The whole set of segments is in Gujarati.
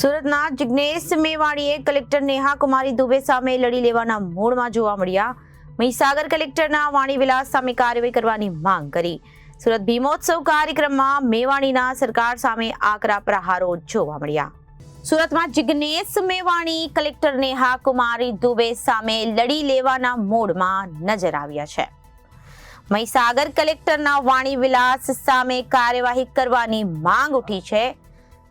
સુરતના જિગ્નેશ મેવાણીએ કલેક્ટર નેહા કુમારી દુબે સામે લડી લેવાના મૂડમાં જોવા મળ્યા. મહીસાગર કલેક્ટરના વાણી વિલાસ સામે કાર્યવાહી કરવાની માંગ કરી. સુરત ભીમોત્સવ કાર્યક્રમમાં મેવાણીના સરકાર સામે આકરા પ્રહારો જોવા મળ્યા. સુરતમાં જિગ્નેશ મેવાણી, કલેક્ટર નેહા કુમારી દુબે સામે લડી લેવાના મૂડમાં નજર આવ્યા છે. મહીસાગર કલેક્ટરના વાણી વિલાસ સામે કાર્યવાહી કરવાની માંગ ઉઠી છે.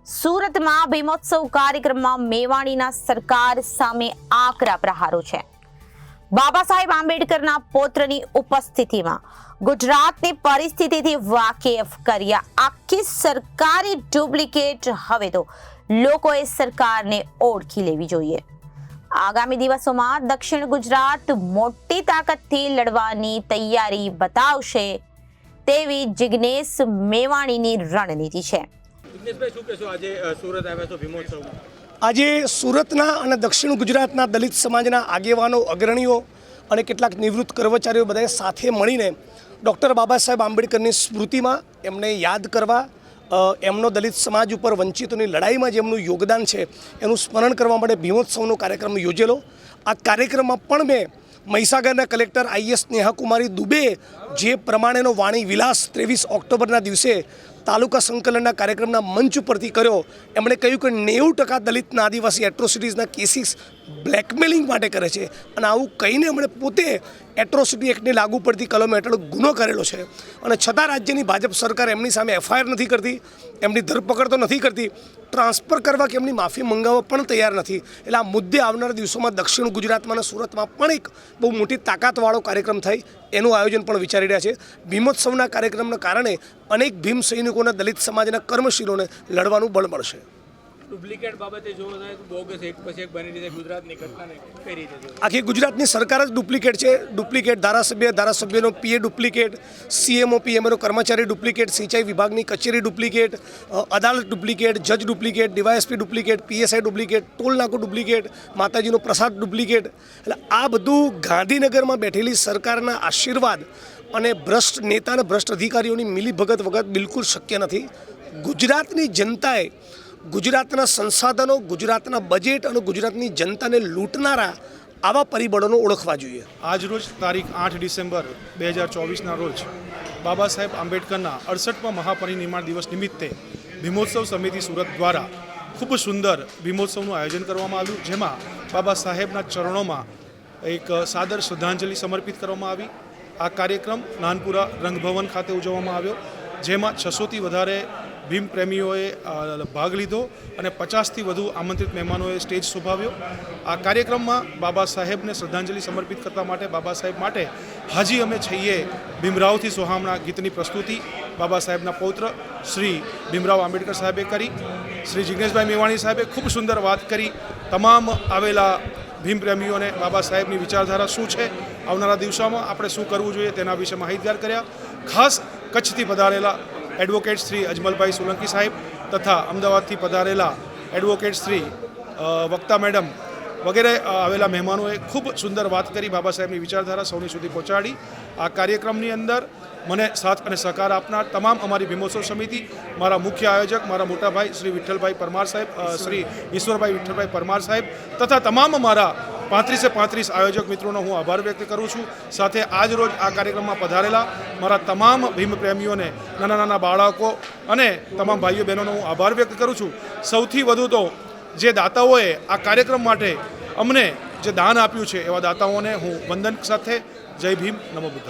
સુરતમાં ભીમોત્સવ કાર્યક્રમમાં મેવાણીના સરકાર સામે આકરા પ્રહારો છે. બાબા સાહેબ આંબેડકરના પૌત્રની ઉપસ્થિતિમાં ગુજરાતની પરિસ્થિતિથી વાકેફ કર્યા આખી સરકારી ડુપ્લિકેટ. હવે તો લોકોએ સરકારને ઓળખી લેવી જોઈએ. આગામી દિવસોમાં દક્ષિણ ગુજરાત મોટી તાકાતથી લડવાની તૈયારી બતાવશે તેવી જિજ્ઞેશ મેવાણીની રણનીતિ છે. આજે સુરતના અને દક્ષિણ ગુજરાતના દલિત સમાજના આગેવાનો, અગ્રણીઓ અને કેટલાક નિવૃત્ત કર્મચારીઓ બધાએ સાથે મળીને ડૉક્ટર બાબા સાહેબ આંબેડકરની સ્મૃતિમાં એમને યાદ કરવા એમનો દલિત સમાજ ઉપર વંચિતોની લડાઈમાં જે એમનું યોગદાન છે, એનું સ્મરણ કરવા માટે ભીમોત્સવનો કાર્યક્રમ યોજેલો. આ કાર્યક્રમમાં પણ મેં મહીસાગરના કલેક્ટર આઈએસ નેહાકુમારી દુબે જે પ્રમાણેનો વાણી વિલાસ ત્રેવીસ ઓક્ટોબરના દિવસે તાલુકા સંકલનના કાર્યક્રમના મંચ ઉપરથી કર્યો. એમણે કહ્યું કે નેવું ટકા દલિતના આદિવાસી એટ્રોસિટીઝના કેસીસ બ્લેકમેલિંગ માટે કરે છે. અને આવું કહીને એમણે પોતે એટ્રોસિટી એક્ટની લાગુ પડતી કલમ હેઠળ ગુનો કરેલો છે. અને છતાં રાજ્યની ભાજપ સરકાર એમની સામે એફઆઈઆર નથી કરતી, એમની ધરપકડ તો નથી કરતી, ટ્રાન્સફર કરવા કે એમની માફી મંગાવવા પણ તૈયાર નથી. એટલે આ મુદ્દે આવનારા દિવસોમાં દક્ષિણ ગુજરાતમાં અને સુરતમાં પણ એક બહુ મોટી તાકાતવાળો કાર્યક્રમ થાય એનું આયોજન પણ વિચારી રહ્યા છે. ભીમોત્સવના કાર્યક્રમના કારણે અનેક ભીમ સૈનિકોના દલિત સમાજના કર્મશીલોને લડવાનું બળ મળશે. ડુપ્લિકેટ બાબતે જોવો બોગસ, એક પછી એક બની રીતે ગુજરાતની ઘટનાને કઈ રીતે આખી ગુજરાતની સરકાર જ ડુપ્લિકેટ છે. ડુપ્લિકેટ ધારાસભ્ય, ધારાસભ્યનો પીએ ડુપ્લિકેટ સીએમઓ પીએમઓનો કર્મચારી ડુપ્લિકેટ, સિંચાઈ વિભાગની કચેરી ડુપ્લિકેટ અદાલત ડુપ્લિકેટ, જજ duplicate, DYSP duplicate, PSI duplicate, toll નાકો duplicate, માતાજીનો પ્રસાદ ડુપ્લિકેટ. એટલે આ બધું ગાંધીનગરમાં બેઠેલી સરકારના આશીર્વાદ અને ભ્રષ્ટ નેતા અને ભ્રષ્ટ અધિકારીઓની મિલીભગત વગર બિલકુલ શક્ય નથી. ગુજરાતની જનતાએ ગુજરાતના સંસાધનો, ગુજરાતના બજેટ અને ગુજરાતની જનતાને લૂંટનારા આવા પરિબળોને ઓળખવા જોઈએ. આજરોજ તારીખ આઠ ડિસેમ્બર બે હજાર ચોવીસના રોજ બાબા સાહેબ આંબેડકરના અડસઠમાં મહાપરિનિર્માણ દિવસ નિમિત્તે ભીમોત્સવ સમિતિ સુરત દ્વારા ખૂબ સુંદર ભીમોત્સવનું આયોજન કરવામાં આવ્યું, જેમાં બાબા સાહેબના ચરણોમાં એક સાદર શ્રદ્ધાંજલિ સમર્પિત કરવામાં આવી. આ કાર્યક્રમ નાનપુરા રંગભવન ખાતે ઉજવવામાં આવ્યો, જેમાં છસોથી વધારે ભીમ પ્રેમીઓએ ભાગ લીધો અને પચાસથી વધુ આમંત્રિત મહેમાનોએ સ્ટેજ શોભાવ્યો. આ કાર્યક્રમમાં બાબા સાહેબને શ્રદ્ધાંજલિ સમર્પિત કરવા માટે, બાબા સાહેબ માટે હાજી અમે છઈએ ભીમરાવથી સોહામણા ગીતની પ્રસ્તુતિ. બાબા સાહેબના પૌત્ર શ્રી ભીમરાવ આંબેડકર સાહેબે કરી, શ્રી જિગ્નેશભાઈ મેવાણી સાહેબે ખૂબ સુંદર વાત કરી. તમામ આવેલા ભીમ પ્રેમીઓને બાબા સાહેબની વિચારધારા શું છે, આવનારા દિવસોમાં આપણે શું કરવું જોઈએ તેના વિશે માહિતગાર કર્યા. ખાસ કચ્છથી પધારેલા એડવોકેટ શ્રી અજમલભાઈ સોલંકી સાહેબ તથા અમદાવાદથી પધારેલા એડવોકેટ શ્રી વક્તા મેડમ વગેરે આવેલા મહેમાનોએ ખૂબ સુંદર વાત કરી. બાબા સાહેબની વિચારધારા સૌની સુધી પહોંચાડી. આ કાર્યક્રમની અંદર મને સાથ અને સહકાર આપનાર તમામ અમારી ભીમોત્સવ સમિતિ, મારા મુખ્ય આયોજક, મારા મોટાભાઈ શ્રી વિઠ્ઠલભાઈ પરમાર સાહેબ શ્રી ઈશ્વરભાઈ વિઠ્ઠલભાઈ પરમાર સાહેબ તથા તમામ અમારા પાંત્રીસે પાંત્રીસ આયોજક મિત્રોનો હું આભાર વ્યક્ત કરું છું. સાથે આજ રોજ આ કાર્યક્રમમાં પધારેલા મારા તમામ ભીમ પ્રેમીઓને નાના નાના બાળકો અને તમામ ભાઈઓ બહેનોનો હું આભાર વ્યક્ત કરું છું. સૌથી વધુ તો જે દાતાઓએ આ કાર્યક્રમ માટે અમને જે દાન આપ્યું છે એવા દાતાઓને હું વંદન સાથે જય ભીમ નમો બુદ્ધાય.